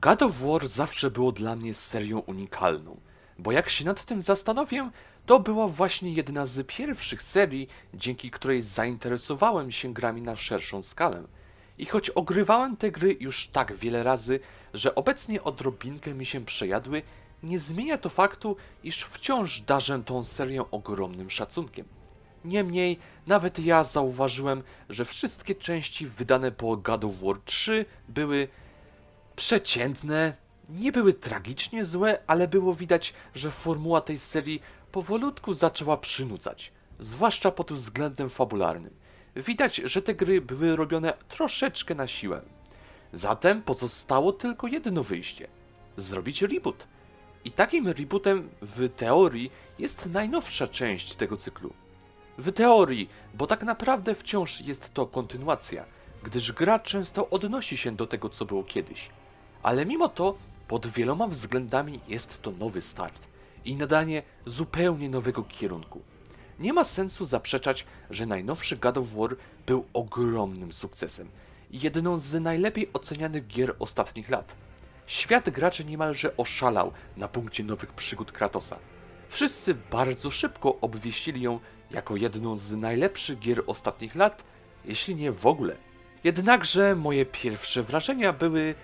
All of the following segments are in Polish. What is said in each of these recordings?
God of War zawsze było dla mnie serią unikalną, bo jak się nad tym zastanowię, to była właśnie jedna z pierwszych serii, dzięki której zainteresowałem się grami na szerszą skalę. I choć ogrywałem te gry już tak wiele razy, że obecnie odrobinkę mi się przejadły, nie zmienia to faktu, iż wciąż darzę tą serię ogromnym szacunkiem. Niemniej, nawet ja zauważyłem, że wszystkie części wydane po God of War 3 były przeciętne, nie były tragicznie złe, ale było widać, że formuła tej serii powolutku zaczęła przynudzać, zwłaszcza pod względem fabularnym. Widać, że te gry były robione troszeczkę na siłę. Zatem pozostało tylko jedno wyjście: zrobić reboot. I takim rebootem w teorii jest najnowsza część tego cyklu. W teorii, bo tak naprawdę wciąż jest to kontynuacja, gdyż gra często odnosi się do tego, co było kiedyś. Ale mimo to, pod wieloma względami jest to nowy start i nadanie zupełnie nowego kierunku. Nie ma sensu zaprzeczać, że najnowszy God of War był ogromnym sukcesem i jedną z najlepiej ocenianych gier ostatnich lat. Świat graczy niemalże oszalał na punkcie nowych przygód Kratosa. Wszyscy bardzo szybko obwieścili ją jako jedną z najlepszych gier ostatnich lat, jeśli nie w ogóle. Jednakże moje pierwsze wrażenia były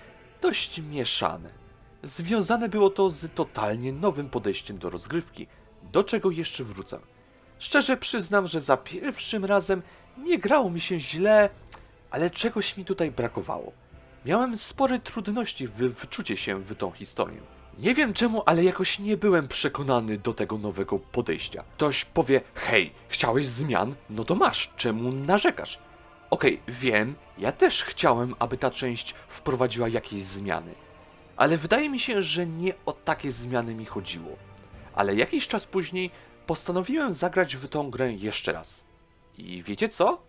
dość mieszane. Związane było to z totalnie nowym podejściem do rozgrywki, do czego jeszcze wrócę. Szczerze przyznam, że za pierwszym razem nie grało mi się źle, ale czegoś mi tutaj brakowało. Miałem spore trudności w wczucie się w tą historię. Nie wiem czemu, ale jakoś nie byłem przekonany do tego nowego podejścia. Ktoś powie, hej, chciałeś zmian? No to masz, czemu narzekasz? Okej, wiem, ja też chciałem, aby ta część wprowadziła jakieś zmiany. Ale wydaje mi się, że nie o takie zmiany mi chodziło. Ale jakiś czas później postanowiłem zagrać w tą grę jeszcze raz. I wiecie co?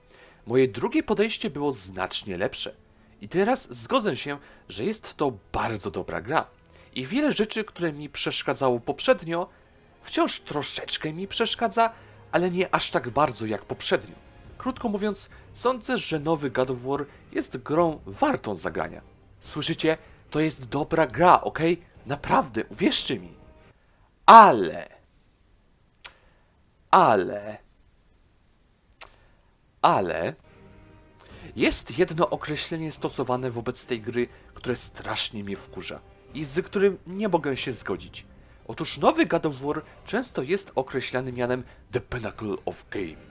Moje drugie podejście było znacznie lepsze. I teraz zgodzę się, że jest to bardzo dobra gra. I wiele rzeczy, które mi przeszkadzało poprzednio, wciąż troszeczkę mi przeszkadza, ale nie aż tak bardzo jak poprzednio. Krótko mówiąc, sądzę, że nowy God of War jest grą wartą zagrania. Słyszycie? To jest dobra gra, ok? Naprawdę, uwierzcie mi. Ale. Ale. Ale. Jest jedno określenie stosowane wobec tej gry, które strasznie mnie wkurza i z którym nie mogę się zgodzić. Otóż nowy God of War często jest określany mianem The Pinnacle of Gaming,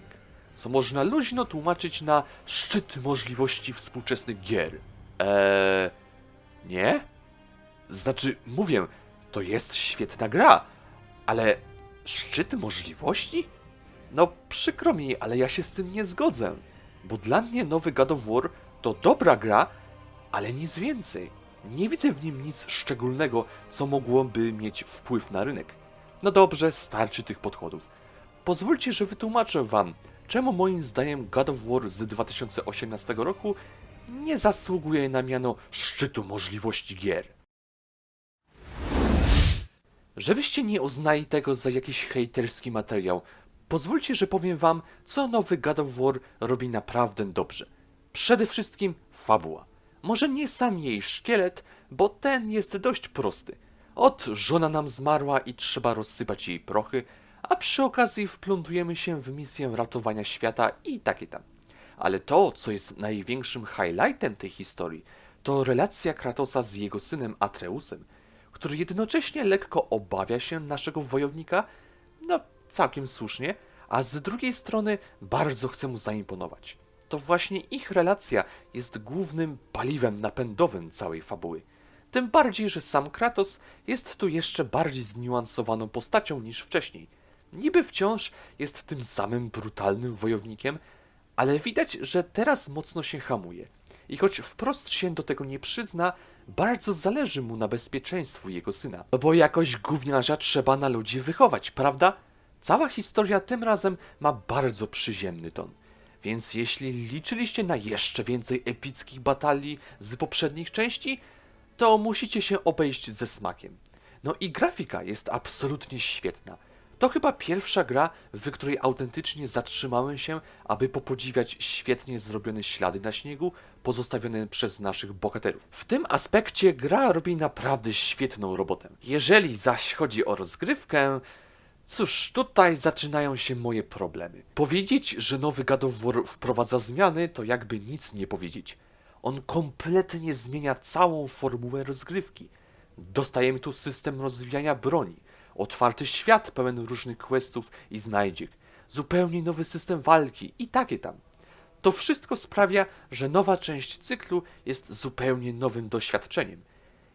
co można luźno tłumaczyć na szczyt możliwości współczesnych gier. Eee, nie? Znaczy, mówię, to jest świetna gra, ale szczyt możliwości? No, przykro mi, ale ja się z tym nie zgodzę, bo dla mnie nowy God of War to dobra gra, ale nic więcej. Nie widzę w nim nic szczególnego, co mogłoby mieć wpływ na rynek. No dobrze, starczy tych podchodów. Pozwólcie, że wytłumaczę wam, czemu moim zdaniem God of War z 2018 roku nie zasługuje na miano szczytu możliwości gier. Żebyście nie uznali tego za jakiś hejterski materiał, pozwólcie, że powiem wam, co nowy God of War robi naprawdę dobrze. Przede wszystkim fabuła. Może nie sam jej szkielet, bo ten jest dość prosty. Ot, żona nam zmarła i trzeba rozsypać jej prochy, a przy okazji wplątujemy się w misję ratowania świata i takie tam. Ale to, co jest największym highlightem tej historii, to relacja Kratosa z jego synem Atreusem, który jednocześnie lekko obawia się naszego wojownika, no całkiem słusznie, a z drugiej strony bardzo chce mu zaimponować. To właśnie ich relacja jest głównym paliwem napędowym całej fabuły. Tym bardziej, że sam Kratos jest tu jeszcze bardziej zniuansowaną postacią niż wcześniej. Niby wciąż jest tym samym brutalnym wojownikiem, ale widać, że teraz mocno się hamuje. I choć wprost się do tego nie przyzna, bardzo zależy mu na bezpieczeństwu jego syna. No bo jakoś gówniarza trzeba na ludzi wychować, prawda? Cała historia tym razem ma bardzo przyziemny ton. Więc jeśli liczyliście na jeszcze więcej epickich batalii z poprzednich części, to musicie się obejść ze smakiem. No i grafika jest absolutnie świetna. To chyba pierwsza gra, w której autentycznie zatrzymałem się, aby popodziwiać świetnie zrobione ślady na śniegu pozostawione przez naszych bohaterów. W tym aspekcie gra robi naprawdę świetną robotę. Jeżeli zaś chodzi o rozgrywkę, Cóż, tutaj zaczynają się moje problemy. Powiedzieć, że nowy God of War wprowadza zmiany, to jakby nic nie powiedzieć. On kompletnie zmienia całą formułę rozgrywki. Dostajemy tu system rozwijania broni, otwarty świat pełen różnych questów i znajdziek, zupełnie nowy system walki i takie tam. To wszystko sprawia, że nowa część cyklu jest zupełnie nowym doświadczeniem.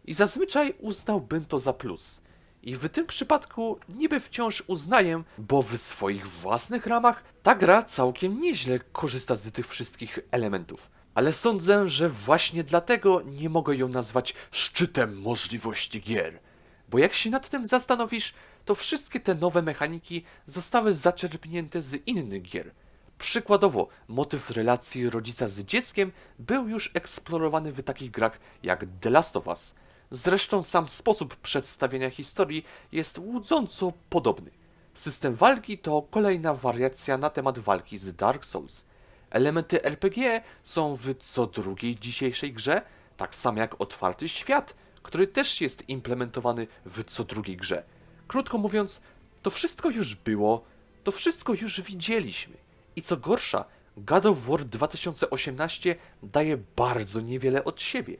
I zazwyczaj uznałbym to za plus. I w tym przypadku niby wciąż uznaję, bo w swoich własnych ramach ta gra całkiem nieźle korzysta z tych wszystkich elementów. Ale sądzę, że właśnie dlatego nie mogę ją nazwać szczytem możliwości gier. Bo jak się nad tym zastanowisz, to wszystkie te nowe mechaniki zostały zaczerpnięte z innych gier. Przykładowo, motyw relacji rodzica z dzieckiem był już eksplorowany w takich grach jak The Last of Us. Zresztą sam sposób przedstawienia historii jest łudząco podobny. System walki to kolejna wariacja na temat walki z Dark Souls. Elementy RPG są w co drugiej dzisiejszej grze, tak samo jak otwarty świat, który też jest implementowany w co drugiej grze. Krótko mówiąc, to wszystko już było, to wszystko już widzieliśmy. I co gorsza, God of War 2018 daje bardzo niewiele od siebie.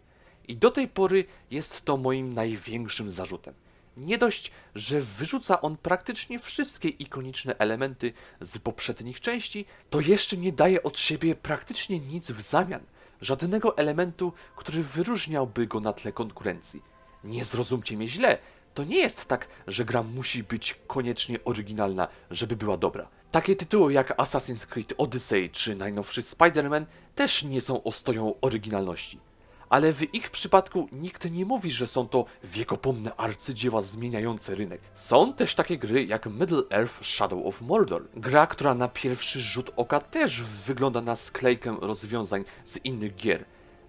I do tej pory jest to moim największym zarzutem. Nie dość, że wyrzuca on praktycznie wszystkie ikoniczne elementy z poprzednich części, to jeszcze nie daje od siebie praktycznie nic w zamian. Żadnego elementu, który wyróżniałby go na tle konkurencji. Nie zrozumcie mnie źle, to nie jest tak, że gra musi być koniecznie oryginalna, żeby była dobra. Takie tytuły jak Assassin's Creed Odyssey czy najnowszy Spider-Man też nie są ostoją oryginalności. Ale w ich przypadku nikt nie mówi, że są to wiekopomne arcydzieła zmieniające rynek. Są też takie gry jak Middle-earth Shadow of Mordor. Gra, która na pierwszy rzut oka też wygląda na sklejkę rozwiązań z innych gier,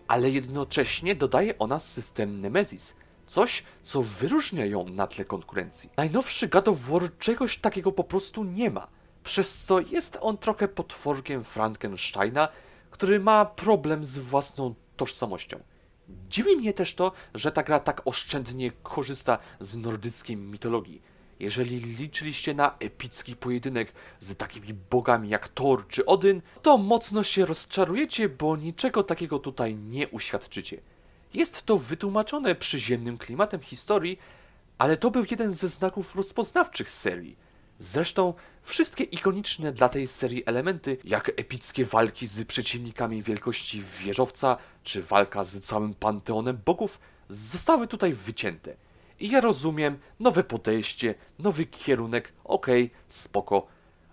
ale jednocześnie dodaje ona system Nemesis. Coś, co wyróżnia ją na tle konkurencji. Najnowszy God of War czegoś takiego po prostu nie ma, przez co jest on trochę potworkiem Frankensteina, który ma problem z własną tożsamością. Dziwi mnie też to, że ta gra tak oszczędnie korzysta z nordyckiej mitologii. Jeżeli liczyliście na epicki pojedynek z takimi bogami jak Thor czy Odyn, to mocno się rozczarujecie, bo niczego takiego tutaj nie uświadczycie. Jest to wytłumaczone przyziemnym klimatem historii, ale to był jeden ze znaków rozpoznawczych serii. Zresztą wszystkie ikoniczne dla tej serii elementy, jak epickie walki z przeciwnikami wielkości wieżowca, czy walka z całym panteonem bogów, zostały tutaj wycięte. I ja rozumiem, nowe podejście, nowy kierunek, okej, spoko.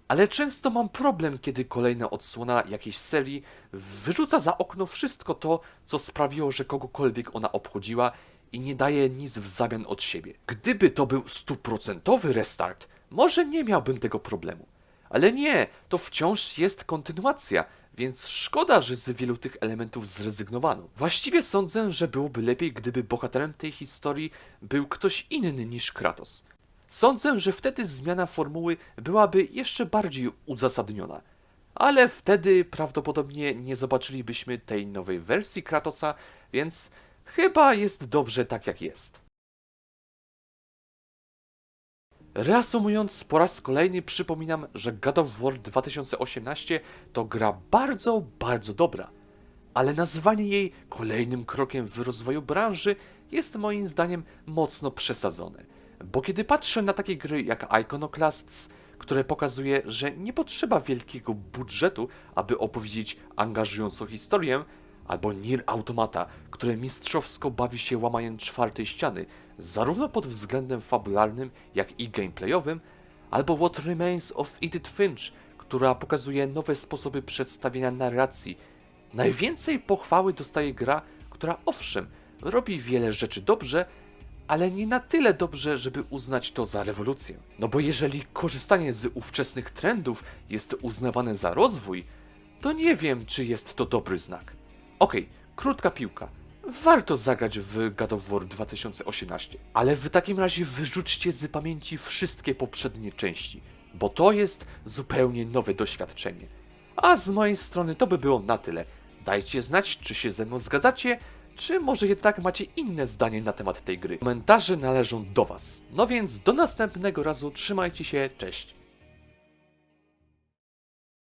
Ale często mam problem, kiedy kolejna odsłona jakiejś serii wyrzuca za okno wszystko to, co sprawiło, że kogokolwiek ona obchodziła i nie daje nic w zamian od siebie. Gdyby to był stuprocentowy restart, może nie miałbym tego problemu. Ale nie, to wciąż jest kontynuacja, więc szkoda, że z wielu tych elementów zrezygnowano. Właściwie sądzę, że byłoby lepiej, gdyby bohaterem tej historii był ktoś inny niż Kratos. Sądzę, że wtedy zmiana formuły byłaby jeszcze bardziej uzasadniona. Ale wtedy prawdopodobnie nie zobaczylibyśmy tej nowej wersji Kratosa, więc chyba jest dobrze tak jak jest. Reasumując, po raz kolejny przypominam, że God of War 2018 to gra bardzo, bardzo dobra. Ale nazywanie jej kolejnym krokiem w rozwoju branży jest moim zdaniem mocno przesadzone. Bo kiedy patrzę na takie gry jak Iconoclasts, które pokazuje, że nie potrzeba wielkiego budżetu, aby opowiedzieć angażującą historię, albo Nier Automata, które mistrzowsko bawi się łamaniem czwartej ściany, zarówno pod względem fabularnym, jak i gameplayowym, albo What Remains of Edith Finch, która pokazuje nowe sposoby przedstawienia narracji. Najwięcej pochwały dostaje gra, która owszem, robi wiele rzeczy dobrze, ale nie na tyle dobrze, żeby uznać to za rewolucję. No bo jeżeli korzystanie z ówczesnych trendów jest uznawane za rozwój, to nie wiem, czy jest to dobry znak. Okej, krótka piłka. Warto zagrać w God of War 2018. Ale w takim razie wyrzućcie z pamięci wszystkie poprzednie części, bo to jest zupełnie nowe doświadczenie. A z mojej strony to by było na tyle. Dajcie znać, czy się ze mną zgadzacie, czy może jednak macie inne zdanie na temat tej gry. Komentarze należą do Was. No więc do następnego razu, trzymajcie się, cześć.